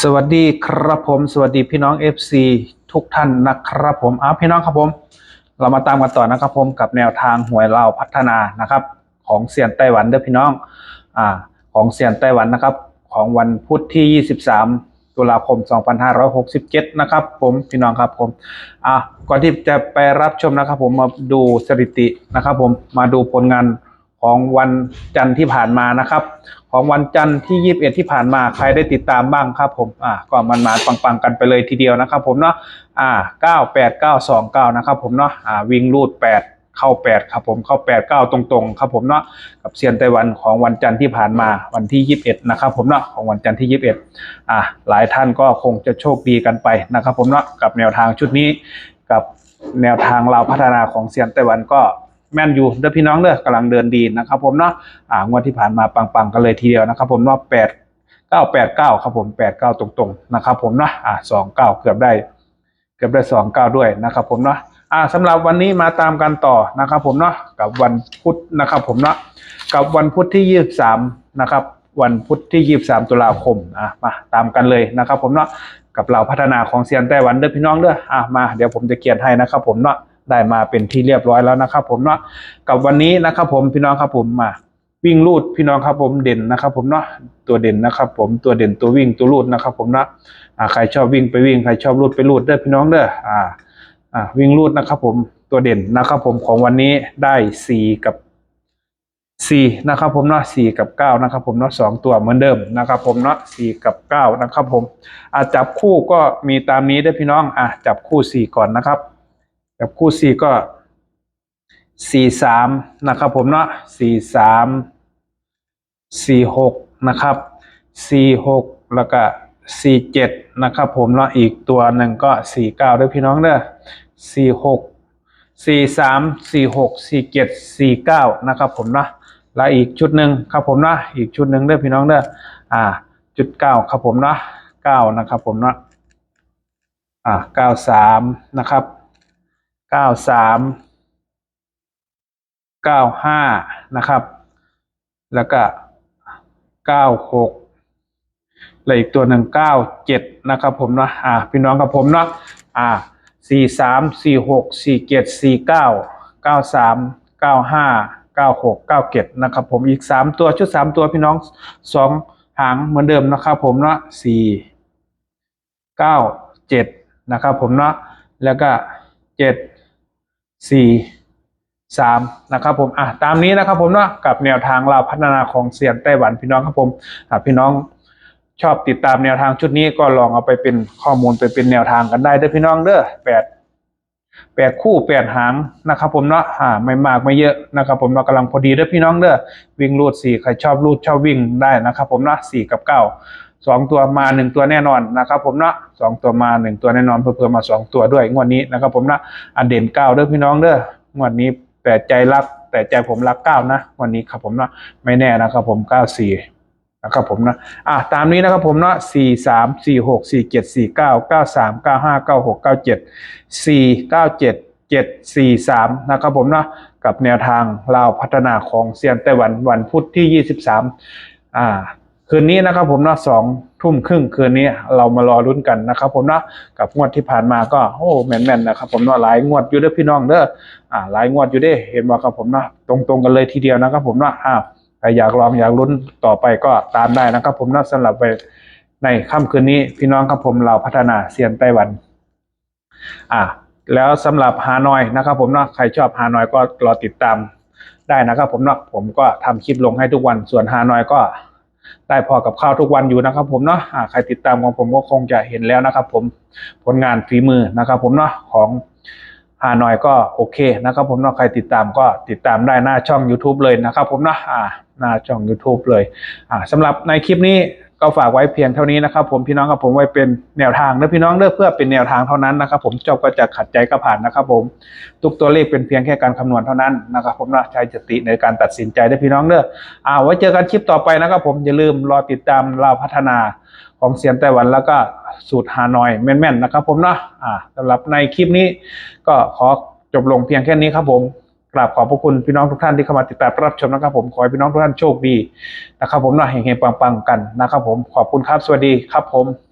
สวัสดีครับผม สวัสดีพี่น้อง FC ทุกท่านนะครับผมอ้าพี่น้องครับผม เรามาตามกันต่อนะครับผมกับแนวทางหวยเราพัฒนานะครับ ของเซียนไต้หวันเด้อพี่น้องอ่าของเซียนไต้หวันนะครับ ของวันพุธที่ 23 ตุลาคม 2567 นะครับ ผมพี่น้องครับผมอ่าก่อนที่จะไปรับชมนะครับ ผมมาดูสถิตินะครับ ผมมาดูผลงาน ของวันจันทร์ที่ผ่านมานะครับ ของวันจันทร์ที่ 21 ที่ผ่านมาใครได้ติดตามบ้างครับผมอ่าก็มันมาปังๆกันไปเลยทีเดียวนะครับ ผมเนาะอ่า9 8 9 2 9นะครับผมเนาะอ่าวิ่งรูด 8เข้า 8 ครับผมเข้า 8 9 ตรงๆ ครับผมเนาะกับเซียนไต้หวันของวันจันทร์ที่ผ่านมาวันที่ 21 นะครับผมเนาะของวันจันทร์ที่ 21 อ่าหลายท่านก็คงจะโชคดีกันไปนะครับผมเนาะกับแนวทางชุดนี้กับแนวทางเราพัฒนาของเซียนไต้หวันก็ แมนยูเด้อพี่น้องเด้อกำลังเดินดีนะครับผมเนาะอ่างวดที่ผ่านมาปังๆกันเลยทีเดียวนะครับผมเนาะแปดเก้าแปดเก้าครับผมแปดเก้าตรงๆนะครับผมเนาะอ่าสองเก้าเกือบได้ เกือบได้สองเก้าด้วยนะครับผมเนาะอ่าสำหรับวันนี้มาตามกันต่อนะครับผมเนาะกับวันพุธนะครับผมเนาะกับวันพุธที่ยี่สิบสามนะครับวันพุธที่ยี่สิบสามตุลาคมอะมาตามกันเลยนะครับผมเนาะกับเราพัฒนาของเซียนไต้หวันเด้อพี่น้องเด้ออะมาเดี๋ยวผมจะเขียนให้นะครับผมเนาะ ได้มาเป็นที่เรียบร้อยแล้วนะครับ ผมเนาะกับวันนี้นะครับ ผมพี่น้องครับผมมาวิ่งลูดพี่น้องครับผมเด่นนะครับ ผมเนาะตัวเด่นนะครับ ผมตัวเด่นตัววิ่งตัวลูดนะครับ ผมเนาะใครชอบวิ่งไปวิ่งใครชอบลูดไปลูดเด้อพี่น้องเด้ออ่าอ่าวิ่งลูดนะครับ ผมตัวเด่นนะครับ ผมของวันนี้ได้สี่กับสี่นะครับ ผมเนาะสี่กับเก้านะครับ ผมเนาะสองตัวเหมือนเดิมนะครับ ผมเนาะสี่กับเก้านะครับ ผมอะจับคู่ก็มีตามนี้ได้พี่น้องอะจับคู่สี่ก่อนนะครับ จับคู่สี่ก็สี่สามนะครับผมเนาะสี่สามสี่หกนะครับสี่หกแล้วก็สี่เจ็ดนะครับผมเนาะอีกตัวหนึ่งก็สี่เก้าด้วยพี่น้องเด้อสี่หกสี่สามสี่หกสี่เจ็ดสี่เก้านะครับผมเนาะแล้วอีกชุดหนึ่งครับผมเนาะอีกชุดหนึ่งเด้อพี่น้องเด้ออ่าจุดเก้าครับผมเนาะเก้านะครับผมเนาะอ่าเก้าสามนะครับ เก้าสามเก้าห้านะครับ แล้วก็เก้าหกแล้วอีกตัวหนึ่งเก้าเจ็ดนะครับผมเนาะอ่าพี่น้องกับผมเนาะอ่าสี่สามสี่หกสี่เจ็ดสี่เก้าเก้าสามเก้าห้าเก้าหกเก้าเจ็ดนะครับผมอีกสามตัวชุดสามตัวพี่น้องสองหางเหมือนเดิมนะครับผมเนาะสี่เก้าเจ็ดนะครับผมเนาะแล้วก็เจ็ด สี่สามนะครับผมอะตามนี้นะครับผมเนาะกับแนวทางเราพัฒนาของเซียนไต้หวันพี่น้องครับผมอะพี่น้องชอบติดตามแนวทางชุดนี้ก็ลองเอาไปเป็นข้อมูลไปเป็นแนวทางกันได้เด้อพี่น้องเด้อแปดแปดคู่แปดหางนะครับผมเนาะอ่าไม่มากไม่เยอะนะครับผมเนากำลังพอดีเด้อพี่น้องเด้อวิ่งรูดสี่ใครชอบรูดชอบวิ่งได้นะครับผมเนาะสี่กับเก้า สองตัวมาหนึ่งตัวแน่นอนนะครับผมเนาะสองตัวมาหนึ่งตัวแน่นอนเพิ่มมาสองตัวด้วยงวดนี้นะครับผมเนาะอันเด่นเก้าเด้อพี่น้องเด้องวดนี้แต่ใจรักแต่ใจผมรักเก้านะวันนี้ครับผมเนาะไม่แน่นะครับผมเก้าสี่นะครับผมนะอะตามนี้นะครับผมเนาะสี่สามสี่หกสี่เจ็ดสี่เก้าเก้าสามเก้าห้าเก้าหกเก้าเจ็ดสี่เก้าเจ็ดเจ็ดสี่สามนะครับผมเนาะกับแนวทางลาวพัฒนาของเซียนไต้หวันวันพุธที่ยี่สิบสามอ่า คืนนี้นะครับผมนะสองทุ่มครึ่งคืนนี้เรามารอลุ้นกันนะครับผมนะกับงวดที่ผ่านมาก็โอ้แม่นๆนะครับผมเนาะหลายงวดอยู่เด้อพี่น้องเด้ออ่าหลายงวดอยู่เด้เห็นว่าครับผมนะตรงๆกันเลยทีเดียวนะครับผมนะอ่าใครอยากลองอยากลุ้นต่อไปก็ตามได้นะครับผมนะสำหรับไปในค่ำคืนนี้พี่น้องครับผมเราพัฒนาเซียนไต้หวัน อ่าแล้วสำหรับฮานอยนะครับผมเนาะใครชอบฮานอยก็รอติดตามได้นะครับผมเนาะผมก็ทำคลิปลงให้ทุกวันส่วนฮานอยก็ ได้พอกับข้าวทุกวันอยู่นะครับผมเนาะใครติดตามของผมก็คงจะเห็นแล้วนะครับ ผมผลงานฝีมือนะครับ ผมเนาะของฮานอยก็โอเคนะครับผมเนาะใครติดตามก็ติดตามได้หน้าช่อง YouTube เลยนะครับผมเนาะอ่าหน้าช่อง YouTube เลยสำหรับในคลิปนี้ ก็ฝากไว้เพียงเท่านี้นะครับผมพี่น้องครับผมไว้เป็นแนวทางนะพี่น้องเด้อกเพื่อเป็นแนวทางเท่านั้นนะครับผมเจ้าก็จะขัดใจก็ผ่านนะครับผมทุกตัวเลขเป็นเพียงแค่การคำนวณเท่านั้นนะครับผมนะใช้สติในการตัดสินใจได้พี่น้องเด้อกอ่าไว้เจอกันคลิปต่อไปนะครับผมอย่าลืมรอติดตามเราพัฒนาของเซียนไต้หวันแล้วก็สูตรฮานอยแม่นๆนะครับผมเนาะอ่าสำหรับในคลิปนี้ก็ขอจบลงเพียงแค่นี้ครับผม กราบขอบพระคุณพี่น้องทุกท่านที่เข้ามาติดตามรับชมนะครับ ผมขอให้พี่น้องทุกท่านโชคดีนะครับ ผมหนาะเฮงๆปังๆกันนะครับ ผมขอบคุณครับสวัสดีครับผม